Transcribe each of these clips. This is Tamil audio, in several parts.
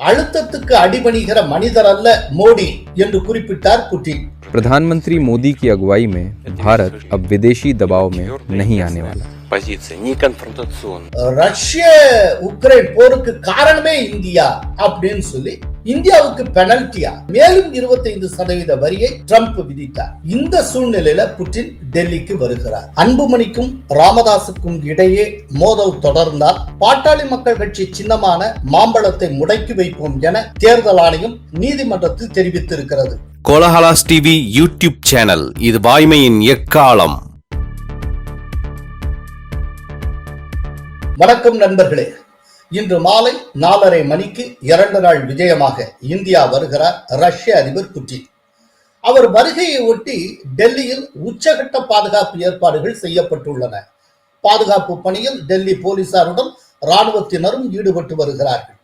அழுத்தத்துக்கு அடிபணிகிற மனிதர் அல்ல மோடி என்று குறிப்பிட்டார் புட்டின் प्रधानमंत्री मोदी की अगुवाई में भारत अब विदेशी दबाव में नहीं आने वाला ரஷ்ய உக்ரைன் போருக்கு காரணமே இந்தியா அப்படின்னு சொல்லி இந்தியாவுக்கு பெனல்டியா மேலும் 25% சதவீத வரியை ட்ரம்ப் விதித்தார். இந்த சூழ்நிலையில புட்டின் டெல்லிக்கு வருகிறார். அன்புமணிக்கும் ராமதாசுக்கும் இடையே மோதல் தொடர்ந்தால் பாட்டாளி மக்கள் கட்சி சின்னமான மாம்பழத்தை முடக்கி வைப்போம் என தேர்தல் ஆணையம் நீதிமன்றத்தில் தெரிவித்திருக்கிறது. கோலஹலாஸ் டிவி யூடியூப் சேனல் இது வாய்மையின் எக்காலம். வணக்கம் நண்பர்களே. இன்று மாலை நாலரை மணிக்கு இரண்டு நாள் விஜயமாக இந்தியா வருகிறார் ரஷ்ய அதிபர் புட்டின். அவர் வருகையை ஒட்டி டெல்லியில் உச்சகட்ட பாதுகாப்பு ஏற்பாடுகள் செய்யப்பட்டுள்ளன. பாதுகாப்பு பணியில் டெல்லி போலீசாருடன் ராணுவத்தினரும் ஈடுபட்டு வருகிறார்கள்.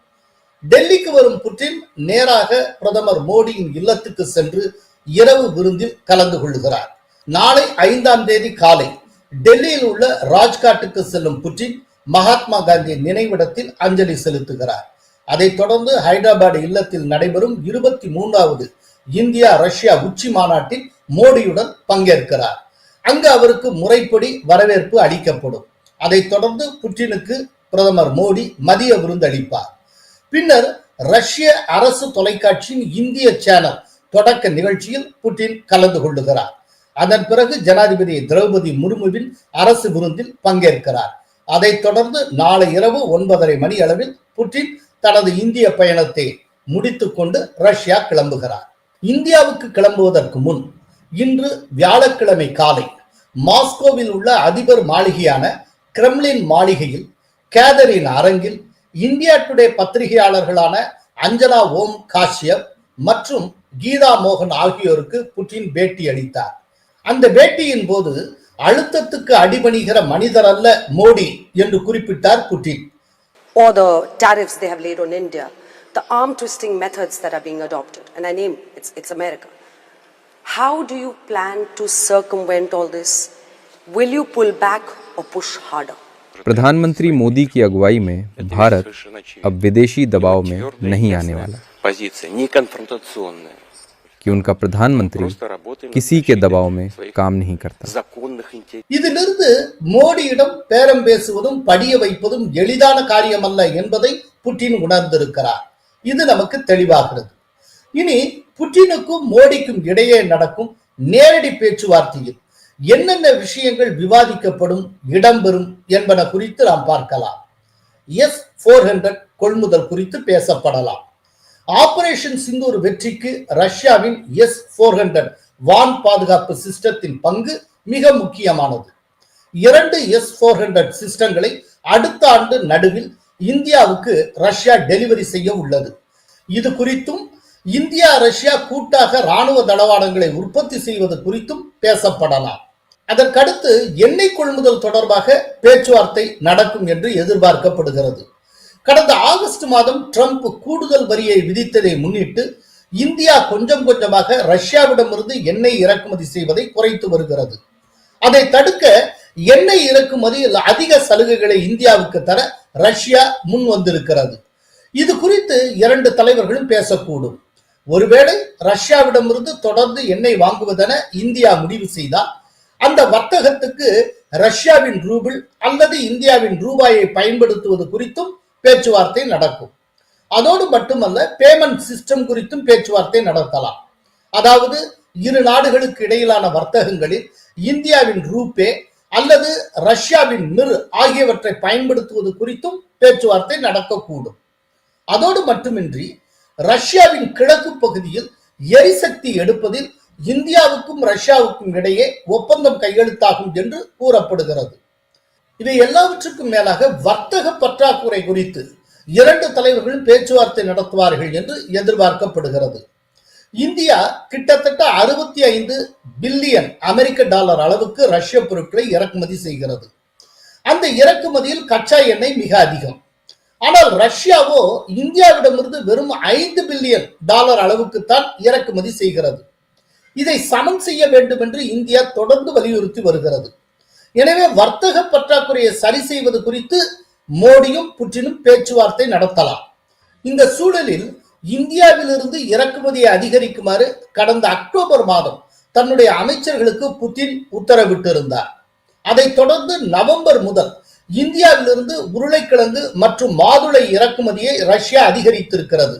டெல்லிக்கு வரும் புட்டின் நேராக பிரதமர் மோடியின் இல்லத்துக்கு சென்று இரவு விருந்தில் கலந்து கொள்கிறார். நாளை ஐந்தாம் தேதி காலை டெல்லியில் உள்ள ராஜ்காட்டுக்கு செல்லும் புட்டின் மகாத்மா காந்தி நினைவிடத்தில் அஞ்சலி செலுத்துகிறார். அதைத் தொடர்ந்து ஹைதராபாத் இல்லத்தில் நடைபெறும் இருபத்தி மூன்றாவது இந்தியா ரஷ்யா உச்சி மாநாட்டில் மோடியுடன் பங்கேற்கிறார். அங்கு அவருக்கு முறைப்படி வரவேற்பு அளிக்கப்படும். அதைத் தொடர்ந்து புட்டினுக்கு பிரதமர் மோடி மதிய விருந்தளிப்பார் பின்னர் ரஷ்ய அரசு தொலைக்காட்சியின் இந்திய சேனல் தொடக்க நிகழ்ச்சியில் புட்டின் கலந்து கொள்ளுகிறார். அதன் பிறகு ஜனாதிபதி திரௌபதி முர்முவின் அரசு விருந்தில் பங்கேற்கிறார். அதைத் தொடர்ந்து நாளை இரவு ஒன்பதரை மணி அளவில் புட்டின் தனது இந்திய பயணத்தை முடித்துக்கொண்டு ரஷ்யா கிளம்புகிறார். இந்தியாவுக்கு கிளம்புவதற்கு முன் இன்று வியாழக்கிழமை காலை மாஸ்கோவில் உள்ள அதிபர் மாளிகையான கிரெம்லின் மாளிகையில் கேதரின் அரங்கில் இந்தியா டுடே பத்திரிகையாளர்களான அஞ்சனா ஓம் காஷ்யப் மற்றும் கீதா மோகன் ஆகியோருக்கு புட்டின் பேட்டி அளித்தார். அந்த பேட்டியின் போது அழுத்தத்துக்கு அடிபணிகிற மனிதர் அல்ல மோடி என்று குறிப்பிட்டார் Putin or the tariffs they have laid on India, the arm twisting methods that are being adopted, and I name it's, it's America. How do you plan to circumvent all this? Will you pull back or push harder? प्रधानमंत्री मोदी की अगुवाई में भारत अब विदेशी दबाव में नहीं आने वाला कि उनका प्रधानमंत्री किसी के दबाव में काम नहीं करता। இதிலிருந்து மோடியிடம் பேரம் பேசுவதும் படிய வைப்பதும் எளிதான காரியம் அல்ல என்பதை புட்டின் உணர்ந்திருக்கிறார். இது நமக்கு தெளிவாகிறது. இனி புட்டினுக்கும் மோடிக்கும் இடையே நடக்கும் நேரடி பேச்சுவார்த்தையில் என்னென்ன விஷயங்கள் விவாதிக்கப்படும் இடம்பெறும் என்பன குறித்து நாம் பார்க்கலாம். எஸ் போர் ஹண்ட்ரட் கொள்முதல் குறித்து பேசப்படலாம். ஆபரேஷன் சிந்தூர் வெற்றிக்கு ரஷ்யாவின் எஸ் போர் ஹண்ட்ரட் வான் பாதுகாப்பு சிஸ்டத்தின் பங்கு மிக முக்கியமானது. இரண்டு எஸ் போர் ஹண்ட்ரட் சிஸ்டங்களை அடுத்த ஆண்டு நடுவில் இந்தியாவுக்கு ரஷ்யா டெலிவரி செய்ய உள்ளது. இது குறித்தும் இந்தியா ரஷ்யா கூட்டாக ராணுவ தளவாடங்களை உற்பத்தி செய்வது குறித்தும் பேசப்படலாம். அதற்கடுத்து எண்ணெய் கொள்முதல் தொடர்பாக பேச்சுவார்த்தை நடக்கும் என்று எதிர்பார்க்கப்படுகிறது. கடந்த ஆகஸ்ட் மாதம் ட்ரம்ப் கூடுதல் வரியை விதித்ததை முன்னிட்டு இந்தியா கொஞ்சம் கொஞ்சமாக ரஷ்யாவிடமிருந்து எண்ணெய் இறக்குமதி செய்வதை குறைத்து வருகிறது. அதை தடுக்க எண்ணெய் இறக்குமதி அதிக சலுகைகளை இந்தியாவுக்கு தர ரஷ்யா முன் வந்திருக்கிறது. இது குறித்து இரண்டு தலைவர்களும் பேசக்கூடும். ஒருவேளை ரஷ்யாவிடமிருந்து தொடர்ந்து எண்ணெய் வாங்குவதென இந்தியா முடிவு செய்தால் அந்த வர்த்தகத்துக்கு ரஷ்யாவின் ரூபிள் அல்லது இந்தியாவின் ரூபாயை பயன்படுத்துவது குறித்தும் பேச்சுவார்த்தை நடக்கும். அதோடு மட்டுமல்ல பேமெண்ட் சிஸ்டம் குறித்தும் பேச்சுவார்த்தை நடத்தலாம். அதாவது இரு நாடுகளுக்கு இடையிலான வர்த்தகங்களில் இந்தியாவின் ரூபே அல்லது ரஷ்யாவின் மிர் ஆகியவற்றை பயன்படுத்துவது குறித்தும் பேச்சுவார்த்தை நடக்கக்கூடும். அதோடு மட்டுமின்றி ரஷ்யாவின் கிழக்கு பகுதியில் எரிசக்தி எடுப்பதில் இந்தியாவுக்கும் ரஷ்யாவுக்கும் இடையே ஒப்பந்தம் கையெழுத்தாகும் என்று கூறப்படுகிறது. இவை எல்லாவற்றுக்கும் மேலாக வர்த்தக பற்றாக்குறை குறித்து இரண்டு தலைவர்கள் பேச்சுவார்த்தை நடத்துவார்கள் என்று எதிர்பார்க்கப்படுகிறது. இந்தியா கிட்டத்தட்ட அறுபத்தி ஐந்து பில்லியன் அமெரிக்க டாலர் அளவுக்கு ரஷ்ய பொருட்களை இறக்குமதி செய்கிறது. அந்த இறக்குமதியில் கச்சா எண்ணெய் மிக அதிகம். ஆனால் ரஷ்யாவோ இந்தியாவிடமிருந்து வெறும் ஐந்து பில்லியன் டாலர் அளவுக்கு தான் இறக்குமதி செய்கிறது. இதை சமன் செய்ய வேண்டும் என்று இந்தியா தொடர்ந்து வலியுறுத்தி வருகிறது. எனவே வர்த்தக பற்றாக்குறையை சரி செய்வது குறித்து மோடியும் புட்டினும் பேச்சுவார்த்தை நடத்தலாம். இந்த சூழலில் இந்தியாவிலிருந்து இறக்குமதியை அதிகரிக்குமாறு கடந்த அக்டோபர் மாதம் தன்னுடைய அமைச்சர்களுக்கு புதின் உத்தரவிட்டிருந்தார். அதைத் தொடர்ந்து நவம்பர் முதல் இந்தியாவிலிருந்து உருளைக்கிழங்கு மற்றும் மாதுளை இறக்குமதியை ரஷ்யா அதிகரித்திருக்கிறது.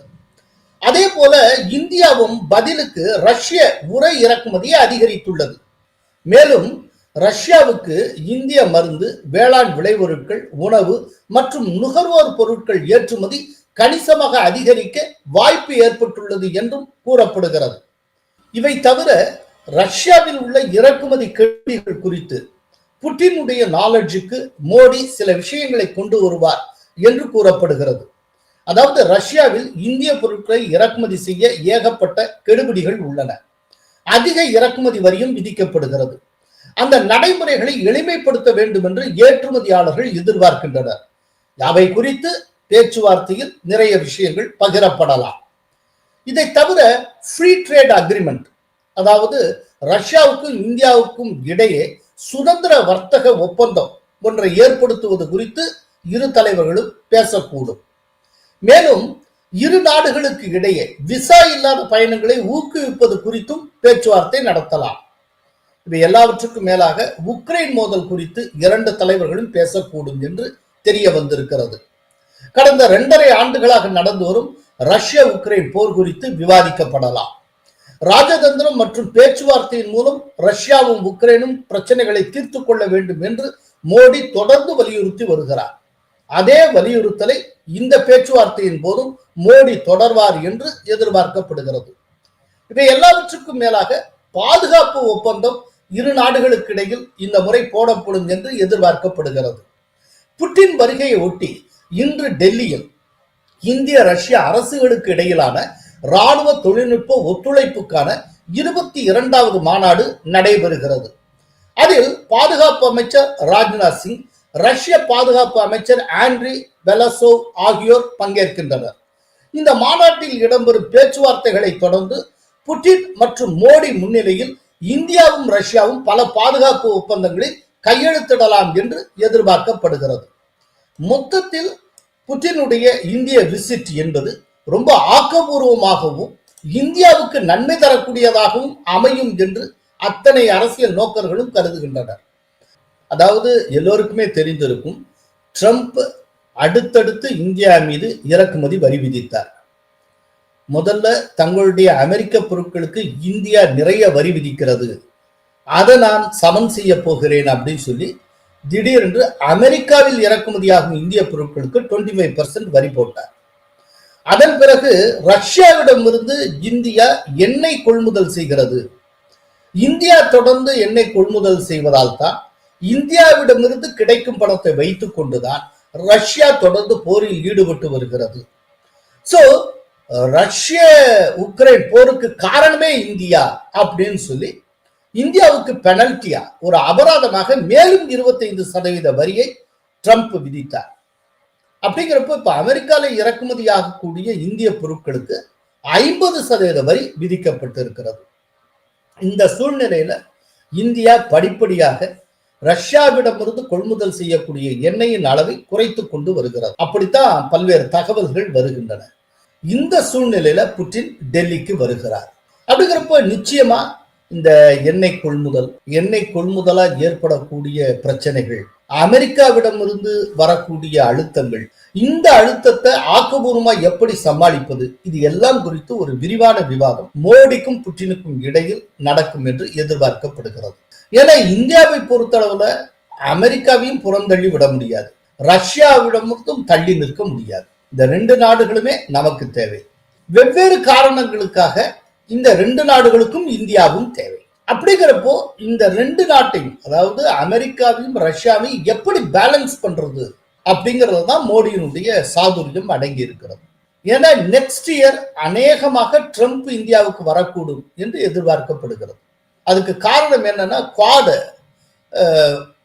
அதே போல இந்தியாவும் பதிலுக்கு ரஷ்ய உரை இறக்குமதியை அதிகரித்துள்ளது. மேலும் ரஷ்யாவுக்கு இந்திய மருந்து வேளாண் விளைபொருட்கள் உணவு மற்றும் நுகர்வோர் பொருட்கள் ஏற்றுமதி கணிசமாக அதிகரிக்க வாய்ப்பு ஏற்பட்டுள்ளது என்றும் கூறப்படுகிறது. இவை தவிர ரஷ்யாவில் உள்ள இறக்குமதி கேள்விகள் குறித்து புட்டினுடைய நாலெட்ஜுக்கு மோடி சில விஷயங்களை கொண்டு வருவார் என்று கூறப்படுகிறது. அதாவது ரஷ்யாவில் இந்திய பொருட்களை இறக்குமதி செய்ய ஏகப்பட்ட கெடுபிடிகள் உள்ளன. அதிக இறக்குமதி வரியும் விதிக்கப்படுகிறது. அந்த நடைமுறைகளை எளிமைப்படுத்த வேண்டும் என்று ஏற்றுமதியாளர்கள் எதிர்பார்க்கின்றனர். அவை குறித்து பேச்சுவார்த்தையில் நிறைய விஷயங்கள் பகிரப்படலாம். இதை தவிர ஃப்ரீ ட்ரேட் அக்ரிமெண்ட் அதாவது ரஷ்யாவுக்கும் இந்தியாவுக்கும் இடையே சுதந்திர வர்த்தக ஒப்பந்தம் ஒன்றை ஏற்படுத்துவது குறித்து இரு தலைவர்களும் பேசக்கூடும். மேலும் இரு நாடுகளுக்கு இடையே விசா இல்லாத பயணங்களை ஊக்குவிப்பது குறித்தும் பேச்சுவார்த்தை நடத்தலாம். இவை எல்லாவற்றுக்கும் மேலாக உக்ரைன் மோதல் குறித்து இரண்டு தலைவர்களும் பேசக்கூடும் என்று தெரிய வந்திருக்கிறது. கடந்த இரண்டரை ஆண்டுகளாக நடந்து வரும் ரஷ்ய உக்ரைன் போர் குறித்து விவாதிக்கப்படலாம். ராஜதந்திரம் மற்றும் பேச்சுவார்த்தையின் மூலம் ரஷ்யாவும் உக்ரைனும் பிரச்சனைகளை தீர்த்து கொள்ள வேண்டும் என்று மோடி தொடர்ந்து வலியுறுத்தி வருகிறார். அதே வலியுறுத்தலை இந்த பேச்சுவார்த்தையின் போதும் மோடி தொடர்வார் என்று எதிர்பார்க்கப்படுகிறது. இவை எல்லாவற்றுக்கும் மேலாக பாதுகாப்பு ஒப்பந்தம் இரு நாடுகளுக்கு இடையில் இந்த முறை போடப்படும் என்று எதிர்பார்க்கப்படுகிறது. புட்டின் வருகையை ஒட்டி இன்று டெல்லியில் இந்திய ரஷ்ய அரசுகளுக்கு இடையிலான ராணுவ தொழில்நுட்ப ஒத்துழைப்புக்கான இருபத்தி இரண்டாவது மாநாடு நடைபெறுகிறது. அதில் பாதுகாப்பு அமைச்சர் ராஜ்நாத் சிங் ரஷ்ய பாதுகாப்பு அமைச்சர் ஆண்ட்ரி பெலசோவ் ஆகியோர் பங்கேற்கின்றனர். இந்த மாநாட்டில் இடம்பெறும் பேச்சுவார்த்தைகளை தொடர்ந்து புட்டின் மற்றும் மோடி முன்னிலையில் இந்தியாவும் ரஷ்யாவும் பல பாதுகாப்பு ஒப்பந்தங்களில் கையெழுத்திடலாம் என்று எதிர்பார்க்கப்படுகிறது. மொத்தத்தில் புட்டினுடைய இந்திய விசிட் என்பது ரொம்ப ஆக்கபூர்வமாகவும் இந்தியாவுக்கு நன்மை தரக்கூடியதாகவும் அமையும் என்று அத்தனை அரசியல் நோக்கர்களும் கருதுகின்றனர். அதாவது எல்லோருக்குமே தெரிந்திருக்கும் ட்ரம்ப் அடுத்தடுத்து இந்தியா மீது இறக்குமதி வரி விதித்தார். முதல்ல தங்களுடைய அமெரிக்க பொருட்களுக்கு இந்தியா நிறைய வரி விதிக்கிறது. அதை நான் சமன் செய்ய போகிறேன் அப்படின்னு சொல்லி திடீரென்று அமெரிக்காவில் இறக்குமதியாகும் இந்திய பொருட்களுக்கு டுவெண்ட்டி ஃபைவ் பர்சன்ட் வரி போட்டார். அதன் பிறகு ரஷ்யாவிடமிருந்து இந்தியா எண்ணெய் கொள்முதல் செய்கிறது. இந்தியா தொடர்ந்து எண்ணெய் கொள்முதல் செய்வதால் தான் இந்தியாவிடமிருந்து கிடைக்கும் பணத்தை வைத்துக் கொண்டுதான் ரஷ்யா தொடர்ந்து போரில் ஈடுபட்டு வருகிறது. சோ ரஷ்ய உக்ரைன் போருக்கு காரணமே இந்தியா அப்படின்னு சொல்லி இந்தியாவுக்கு பெனல்ட்டியா ஒரு அபராதமாக மேலும் இருபத்தைந்து சதவீத வரியை ட்ரம்ப் விதித்தார். அப்படிங்கிறப்ப இப்ப அமெரிக்கால இறக்குமதி ஆகக்கூடிய இந்திய பொருட்களுக்கு ஐம்பது சதவீத வரி விதிக்கப்பட்டிருக்கிறது. இந்த சூழ்நிலையில இந்தியா படிப்படியாக ரஷ்யாவிடமிருந்து கொள்முதல் செய்யக்கூடிய எண்ணெயின் அளவை குறைத்து கொண்டு வருகிறது. அப்படித்தான் பல்வேறு தகவல்கள் வருகின்றன. இந்த சூழ்நிலையில புட்டின் டெல்லிக்கு வருகிறார். அப்படிங்கிறப்ப நிச்சயமா இந்த எண்ணெய் கொள்முதல் எண்ணெய் கொள்முதலால் ஏற்படக்கூடிய பிரச்சனைகள் அமெரிக்காவிடமிருந்து வரக்கூடிய அழுத்தங்கள் இந்த அழுத்தத்தை ஆக்கபூர்வமா எப்படி சமாளிப்பது இது எல்லாம் குறித்து ஒரு விரிவான விவாதம் மோடிக்கும் புட்டினுக்கும் இடையில் நடக்கும் என்று எதிர்பார்க்கப்படுகிறது. ஏன்னா இந்தியாவை பொறுத்தளவுல அமெரிக்காவையும் புறந்தள்ளி விட முடியாது. ரஷ்யாவிடமும் தள்ளி நிற்க முடியாது. இந்த ரெண்டு நாடுகளுமே நமக்கு தேவை. வெவ்வேறு காரணங்களுக்காக இந்த ரெண்டு நாடுகளுக்கும் இந்தியாவும் தேவை. அப்படிங்கிறப்போ இந்த ரெண்டு நாட்டையும் அதாவது அமெரிக்காவையும் ரஷ்யாவையும் எப்படி பேலன்ஸ் பண்றது அப்படிங்கிறது தான் மோடியினுடைய சாதுரியம் அடங்கி இருக்கிறது. ஏன்னா நெக்ஸ்ட் இயர் அநேகமாக ட்ரம்ப் இந்தியாவுக்கு வரக்கூடும் என்று எதிர்பார்க்கப்படுகிறது. அதுக்கு காரணம் என்னன்னா குவாடு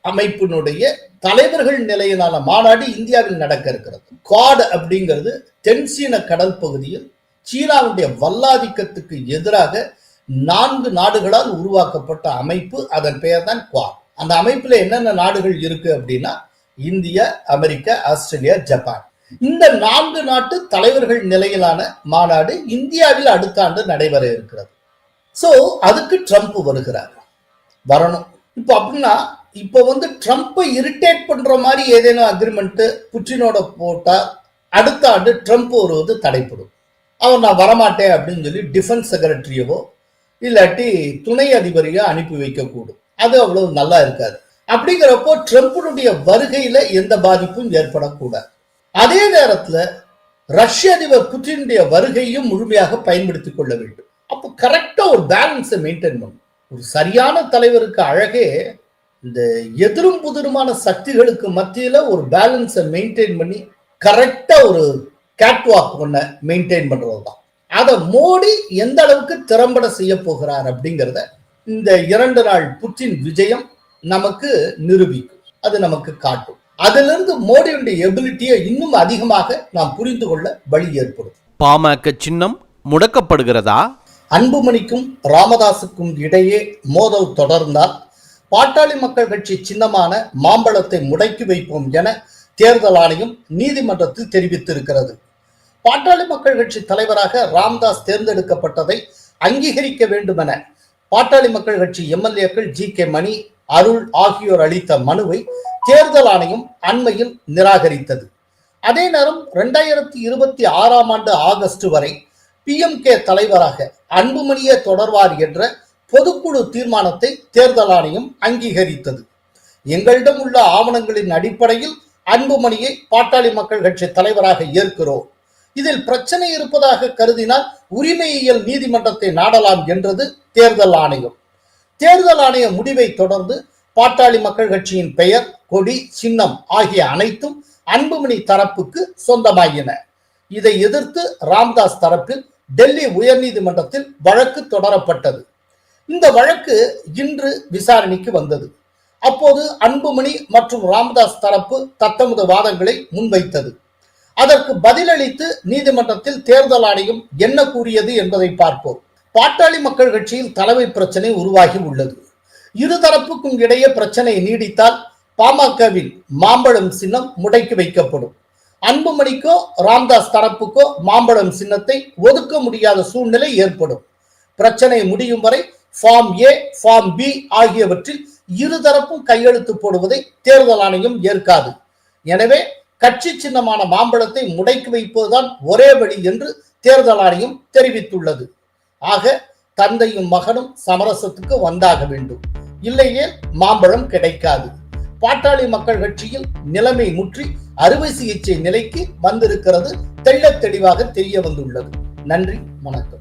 அமைப்பினுடைய தலைவர்கள் நிலையிலான மாநாடு இந்தியாவில் நடக்க இருக்கிறது. குவாட் அப்படிங்கிறது தென்சீன கடல் பகுதியில் சீனாவுடைய வல்லாதிக்கத்துக்கு எதிராக நான்கு நாடுகளால் உருவாக்கப்பட்ட அமைப்பு அதன் பெயர் தான் குவாட் அந்த அமைப்புல என்னென்ன நாடுகள் இருக்கு அப்படின்னா இந்தியா அமெரிக்கா ஆஸ்திரேலியா ஜப்பான். இந்த நான்கு நாட்டு தலைவர்கள் நிலையிலான மாநாடு இந்தியாவில் அடுத்த ஆண்டு நடைபெற இருக்கிறது. சோ அதுக்கு ட்ரம்ப் வருகிறார். வரணும். இப்போ அப்படின்னா இப்போ வந்து ட்ரம்ப்பை இரிட்டேட் பண்ற மாதிரி ஏதேனும் அக்ரிமெண்ட் புட்டினோட போட்டா அடுத்த ஆண்டு ட்ரம்ப் வருவது தடைப்படும் அவர் நான் வரமாட்டேன் அப்படின்னு சொல்லி டிஃபென்ஸ் செக்ரட்டரியவோ இல்லாட்டி துணை அதிபரையோ அனுப்பி வைக்கக்கூடும். அது அவ்வளவு நல்லா இருக்காது. அப்படிங்கிறப்போ ட்ரம்ப்பினுடைய வருகையில எந்த பாதிப்பும் ஏற்படக்கூடாது. அதே நேரத்தில் ரஷ்ய அதிபர் புட்டினுடைய வருகையும் முழுமையாக பயன்படுத்திக் கொள்ள வேண்டும். அப்போ கரெக்டாக ஒரு பேலன்ஸை மெயின்டைன் பண்ணும் ஒரு சரியான தலைவருக்கு அழகே இந்த எதிரும் புதிருமான சக்திகளுக்கு மத்தியில ஒரு பேலன்ஸை மெயின்டைன் பண்ணி கரெக்டா ஒரு கேட்வாக் ஒன்ன மெயின்டைன் பண்றது தான் அதை மோடி எந்த அளவுக்கு திறம்பட செய்ய போகிறார் அப்படிங்கிறத இந்த இரண்டு நாள் புட்டின் விஜயம் நமக்கு நிரூபிக்கும். அது நமக்கு காட்டும். அதிலிருந்து மோடியுடைய எபிலிட்டியை இன்னும் அதிகமாக நாம் புரிந்து கொள்ள வழி ஏற்படும் பாமக சின்னம் முடக்கப்படுகிறதா? அன்புமணிக்கும் ராமதாசுக்கும் இடையே மோதல் தொடர்ந்தால் பாட்டாளி மக்கள் கட்சி சின்னமான மாம்பழத்தை முடக்கி வைப்போம் என தேர்தல் ஆணையம் நீதிமன்றத்தில் தெரிவித்திருக்கிறது. பாட்டாளி மக்கள் கட்சி தலைவராக ராம்தாஸ் தேர்ந்தெடுக்கப்பட்டதை அங்கீகரிக்க வேண்டும் என பாட்டாளி மக்கள் கட்சி எம்எல்ஏக்கள் ஜி கே மணி அருள் ஆகியோர் அளித்த மனுவை தேர்தல் ஆணையம் அண்மையில் நிராகரித்தது. அதே நேரம் இரண்டாயிரத்தி இருபத்தி ஆறாம் ஆண்டு ஆகஸ்ட் வரை பிஎம்கே தலைவராக அன்புமணியே தொடர்வார் என்ற பொதுக்குழு தீர்மானத்தை தேர்தல் ஆணையம் அங்கீகரித்தது. எங்களிடம் உள்ள ஆவணங்களின் அடிப்படையில் அன்புமணியை பாட்டாளி மக்கள் கட்சி தலைவராக ஏற்கிறோம். இதில் பிரச்சனை இருப்பதாக கருதினால் உரிமையியல் நீதிமன்றத்தை நாடலாம் என்றது தேர்தல் ஆணையம். தேர்தல் ஆணைய முடிவை தொடர்ந்து பாட்டாளி மக்கள் கட்சியின் பெயர் கொடி சின்னம் ஆகிய அனைத்தும் அன்புமணி தரப்புக்கு சொந்தமாகின இதை எதிர்த்து ராம்தாஸ் தரப்பில் டெல்லி உயர்நீதிமன்றத்தில் வழக்கு தொடரப்பட்டது. இந்த வழக்கு இன்று விசாரணைக்கு வந்தது. அப்போது அன்புமணி மற்றும் ராமதாஸ் தரப்பு தத்தமது வாதங்களை முன்வைத்தது. அதற்கு பதிலளித்து நீதிமன்றத்தில் தேர்தல் ஆணையம் என்ன கூறியது என்பதை பார்ப்போம். பாட்டாளி மக்கள் கட்சியில் தலைமை பிரச்சனை உருவாகி உள்ளது. இருதரப்புக்கும் இடையே பிரச்சனை நீடித்தால் பாமகவின் மாம்பழம் சின்னம் முடக்கி வைக்கப்படும். அன்புமணிக்கோ ராம்தாஸ் தரப்புக்கோ மாம்பழம் சின்னத்தை ஒதுக்க முடியாத சூழ்நிலை ஏற்படும். பிரச்சனை முடியும் வரை ஃபார்ம் ஏ ஃபார்ம் பி ஆகியவற்றில் இருதரப்பும் கையெழுத்து போடுவதை தேர்தல் ஆணையம் ஏற்காது. எனவே கட்சி சின்னமான மாம்பழத்தை முடக்கி வைப்பதுதான் ஒரே வழி என்று தேர்தல் ஆணையம் தெரிவித்துள்ளது. ஆக தந்தையும் மகனும் சமரசத்துக்கு வந்தாக வேண்டும். இல்லையே மாம்பழம் கிடைக்காது. பாட்டாளி மக்கள் கட்சியில் நிலைமை முற்றி அறுவை சிகிச்சை நிலைக்கு வந்திருக்கிறது தெள்ள தெளிவாக தெரிய வந்துள்ளது. நன்றி வணக்கம்.